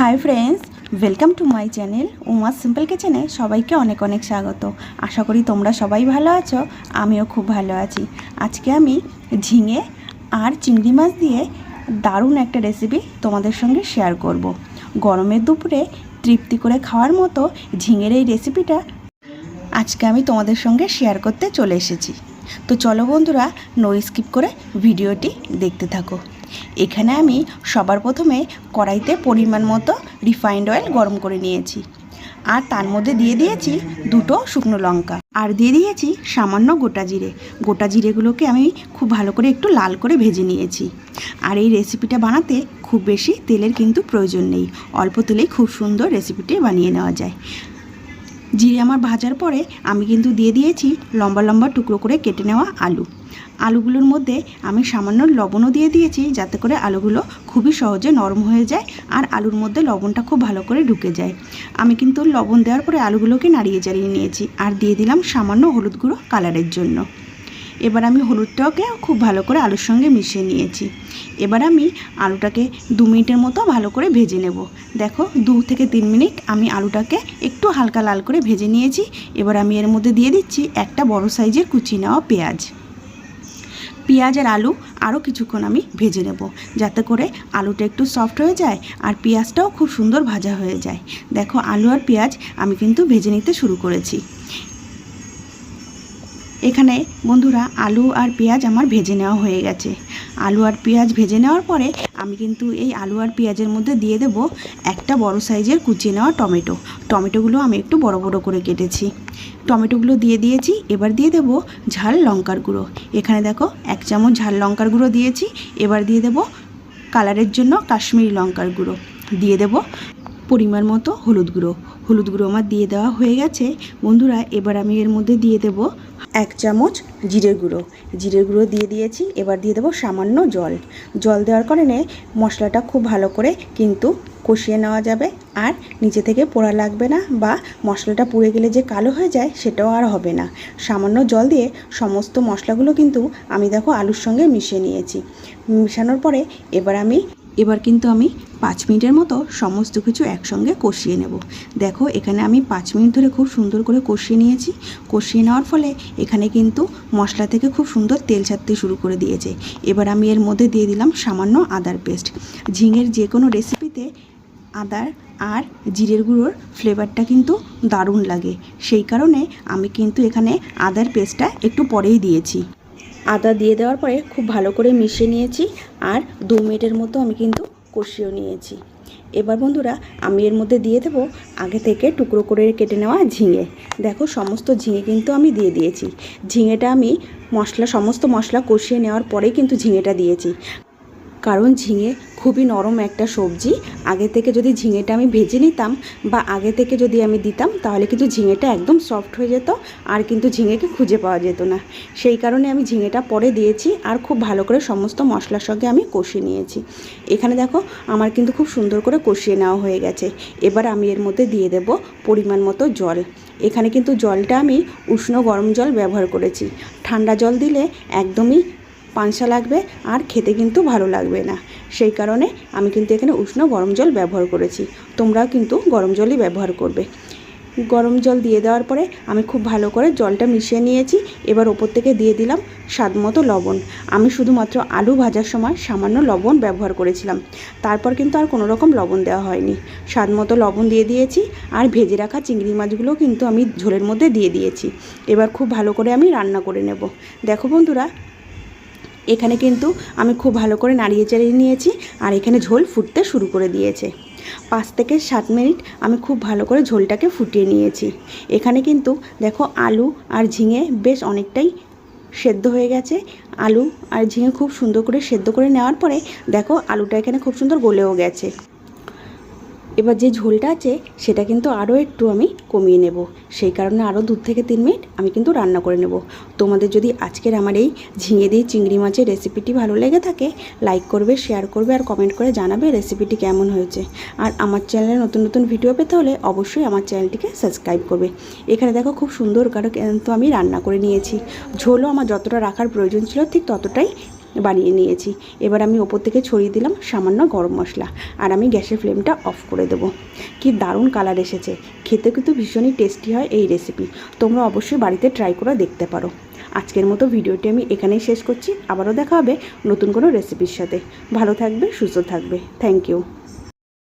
Hi friends welcome to my channel Uma simple কিচেনে সবাইকে অনেক অনেক স্বাগত। আশা করি তোমরা সবাই ভালো আছো, আমিও খুব ভালো আছি। আজকে আমি ঝিঙে আর চিংড়ি মাছ দিয়ে দারুণ একটা রেসিপি তোমাদের সঙ্গে শেয়ার করব। গরমের দুপুরে তৃপ্তি করে খাওয়ার মতো ঝিঙের এই রেসিপিটা আজকে আমি তোমাদের সঙ্গে শেয়ার করতে চলে এসেছি। তো চলো বন্ধুরা নো স্কিপ করে ভিডিওটি দেখতে থাকো। এখানে আমি সবার প্রথমে কড়াইতে পরিমাণ মতো রিফাইন্ড অয়েল গরম করে নিয়েছি। আর তার মধ্যে দিয়ে দিয়েছি দুটো শুকনো লঙ্কা। আর দিয়ে দিয়েছি সামান্য গোটা জিরে। গোটা জিরেগুলোকে আমি খুব ভালো করে একটু লাল করে ভেজে নিয়েছি। আর এই রেসিপিটা বানাতে খুব বেশি তেলের কিন্তু প্রয়োজন নেই। অল্প তেলেই খুব সুন্দর রেসিপিটি বানিয়ে নেওয়া যায়। জিরে আমার ভাজার পরে আমি কিন্তু দিয়ে দিয়েছি লম্বা লম্বা টুকরো করে কেটে নেওয়া আলু। আলুগুলোর মধ্যে আমি সামান্য লবণও দিয়ে দিয়েছি যাতে করে আলুগুলো খুবই সহজে নরম হয়ে যায় আর আলুর মধ্যে লবণটা খুব ভালো করে ঢুকে যায়। আমি কিন্তু লবণ দেওয়ার পরে আলুগুলোকে নাড়িয়ে চাড়িয়ে নিয়েছি আর দিয়ে দিলাম সামান্য হলুদ গুঁড়ো কালারের জন্য। এবার আমি হলুদটাকে খুব ভালো করে আলুর সঙ্গে মিশিয়ে নিয়েছি। এবার আমি আলুটাকে দু মিনিটের মতো ভালো করে ভেজে নেব। দেখো, দু থেকে তিন মিনিট আমি আলুটাকে একটু হালকা লাল করে ভেজে নিয়েছি। এবার আমি এর মধ্যে দিয়ে দিচ্ছি একটা বড় সাইজের কুচি নেওয়া পেঁয়াজ। পেঁয়াজ আর আলু আরও কিছুক্ষণ আমি ভেজে নেব। যাতে করে আলুটা একটু সফট হয়ে যায় আর পেঁয়াজটাও খুব সুন্দর ভাজা হয়ে যায়। দেখো, আলু আর পেঁয়াজ আমি কিন্তু ভেজে নিতে শুরু করেছি। এখানে বন্ধুরা, আলু আর পেঁয়াজ আমার ভেজে নেওয়া হয়ে গেছে। আলু আর পেঁয়াজ ভেজে নেওয়ার পরে আমি কিন্তু এই আলু আর পেঁয়াজের মধ্যে দিয়ে দেব একটা বড় সাইজের কুচিয়ে নেওয়া টমেটো। টমেটোগুলো আমি একটু বড় বড় করে কেটেছি। টমেটোগুলো দিয়ে দিয়েছি, এবার দিয়ে দেব ঝাল লঙ্কার গুঁড়ো। এখানে দেখো এক চামচ ঝাল লঙ্কার গুঁড়ো দিয়েছি, এবার দিয়ে দেব কালারের জন্য কাশ্মীরি লঙ্কার গুঁড়ো। দিয়ে দেব পরিমাণ মতো হলুদ গুঁড়ো। হলুদ গুঁড়ো আমার দিয়ে দেওয়া হয়ে গেছে। বন্ধুরা, এবার আমি এর মধ্যে দিয়ে দেব এক চামচ জিরে গুঁড়ো। জিরে গুঁড়ো দিয়ে দিয়েছি, এবার দিয়ে দেবো সামান্য জল। জল দেওয়ার কারণে মশলাটা খুব ভালো করে কিন্তু কষিয়ে নেওয়া যাবে আর নিচে থেকে পোড়া লাগবে না বা মশলাটা পুড়ে গেলে যে কালো হয়ে যায় সেটাও আর হবে না। সামান্য জল দিয়ে সমস্ত মশলাগুলো কিন্তু আমি দেখো আলুর সঙ্গে মিশিয়ে নিয়েছি। মিশানোর পরে এবার আমি এবার কিন্তু আমি পাঁচ মিনিটের মতো সমস্ত কিছু একসঙ্গে কষিয়ে নেব। দেখো, এখানে আমি পাঁচ মিনিট ধরে খুব সুন্দর করে কষিয়ে নিয়েছি। কষিয়ে নেওয়ার ফলে এখানে কিন্তু মশলা থেকে খুব সুন্দর তেল ছাড়তে শুরু করে দিয়েছে। এবার আমি এর মধ্যে দিয়ে দিলাম সামান্য আদার পেস্ট। ঝিঙের যে কোনো রেসিপিতে আদার আর জিরের গুঁড়োর ফ্লেভারটা কিন্তু দারুণ লাগে। সেই কারণে আমি কিন্তু এখানে আদার পেস্টটা একটু পরেই দিয়েছি। আদা দিয়ে দেওয়ার পরে খুব ভালো করে মিশিয়ে নিয়েছি আর দু মিনিটের মতো আমি কিন্তু কষিয়েও নিয়েছি। এবার বন্ধুরা, আমি এর মধ্যে দিয়ে দেবো আগে থেকে টুকরো করে কেটে নেওয়া ঝিঙে। দেখো, সমস্ত ঝিঙে কিন্তু আমি দিয়ে দিয়েছি। ঝিঙেটা আমি মশলা, সমস্ত মশলা কষিয়ে নেওয়ার পরেই কিন্তু ঝিঙেটা দিয়েছি। কারণ ঝিঙে খুবই নরম একটা সবজি। আগে থেকে যদি ঝিঙেটা আমি ভেজে নিতাম বা আগে থেকে যদি আমি দিতাম, তাহলে কিন্তু ঝিঙেটা একদম সফট হয়ে যেত আর কিন্তু ঝিঙেকে খুঁজে পাওয়া যেত না। সেই কারণে আমি ঝিঙেটা পরে দিয়েছি আর খুব ভালো করে সমস্ত মশলার সঙ্গে আমি কষিয়ে নিয়েছি। এখানে দেখো আমার কিন্তু খুব সুন্দর করে কষিয়ে নেওয়া হয়ে গেছে। এবার আমি এর মধ্যে দিয়ে দেব পরিমাণ মতো জল। এখানে কিন্তু জলটা আমি উষ্ণ গরম জল ব্যবহার করেছি। ঠান্ডা জল দিলে একদমই পানসা লাগবে আর খেতে কিন্তু ভালো লাগবে না। সেই কারণে আমি কিন্তু এখানে উষ্ণ গরম জল ব্যবহার করেছি। তোমরাও কিন্তু গরম জলই ব্যবহার করবে। গরম জল দিয়ে দেওয়ার পরে আমি খুব ভালো করে জলটা মিশিয়ে নিয়েছি। এবার ওপর থেকে দিয়ে দিলাম স্বাদ মতো লবণ। আমি শুধুমাত্র আলু ভাজার সময় সামান্য লবণ ব্যবহার করেছিলাম। তারপর কিন্তু আর কোনো রকম লবণ দেওয়া হয়নি। স্বাদ মতো লবণ দিয়ে দিয়েছি আর ভেজে রাখা চিংড়ি মাছগুলো কিন্তু আমি ঝোলের মধ্যে দিয়ে দিয়েছি। এবার খুব ভালো করে আমি রান্না করে নেব। দেখো বন্ধুরা এখানে কিন্তু আমি খুব ভালো করে নাড়িয়ে চাড়িয়ে নিয়েছি আর এখানে ঝোল ফুটতে শুরু করে দিয়েছে। পাঁচ থেকে সাত মিনিট আমি খুব ভালো করে ঝোলটাকে ফুটিয়ে নিয়েছি। এখানে কিন্তু দেখো আলু আর ঝিঙে বেশ অনেকটাই সেদ্ধ হয়ে গেছে। আলু আর ঝিঙে খুব সুন্দর করে সেদ্ধ করে নেওয়ার পরে দেখো আলুটা এখানে খুব সুন্দর গলেও গেছে। এবার যে ঝোলটা আছে, সেটা কিন্তু আরও একটু আমি কমিয়ে নেব। সেই কারণে আরও দু থেকে তিন মিনিট আমি কিন্তু রান্না করে নেব। তোমাদের যদি আজকের আমার এই ঝিঙে দিয়ে চিংড়ি মাছের রেসিপিটি ভালো লেগে থাকে লাইক করবে শেয়ার করবে আর কমেন্ট করে জানাবে রেসিপিটি কেমন হয়েছে। আর আমার চ্যানেলে নতুন নতুন ভিডিও পেতে হলে অবশ্যই আমার চ্যানেলটিকে সাবস্ক্রাইব করবে। এখানে দেখো খুব সুন্দর কারও কিন্তু আমি রান্না করে নিয়েছি। ঝোলও আমার যতটা রাখার প্রয়োজন ছিল ঠিক ততটাই বানিয়ে নিয়েছি। এবার আমি ওপর থেকে ছড়িয়ে দিলাম সামান্য গরম মশলা আর আমি গ্যাসের ফ্লেমটা অফ করে দেবো। কি দারুণ কালার এসেছে। খেতে কিন্তু ভীষণই টেস্টি হয় এই রেসিপি তোমরা অবশ্যই বাড়িতে ট্রাই করে দেখতে পারো। আজকের মতো ভিডিওটি আমি এখানেই শেষ করছি। আবারও দেখা হবে নতুন কোনো রেসিপির সাথে। ভালো থাকবে, সুস্থ থাকবে। Thank you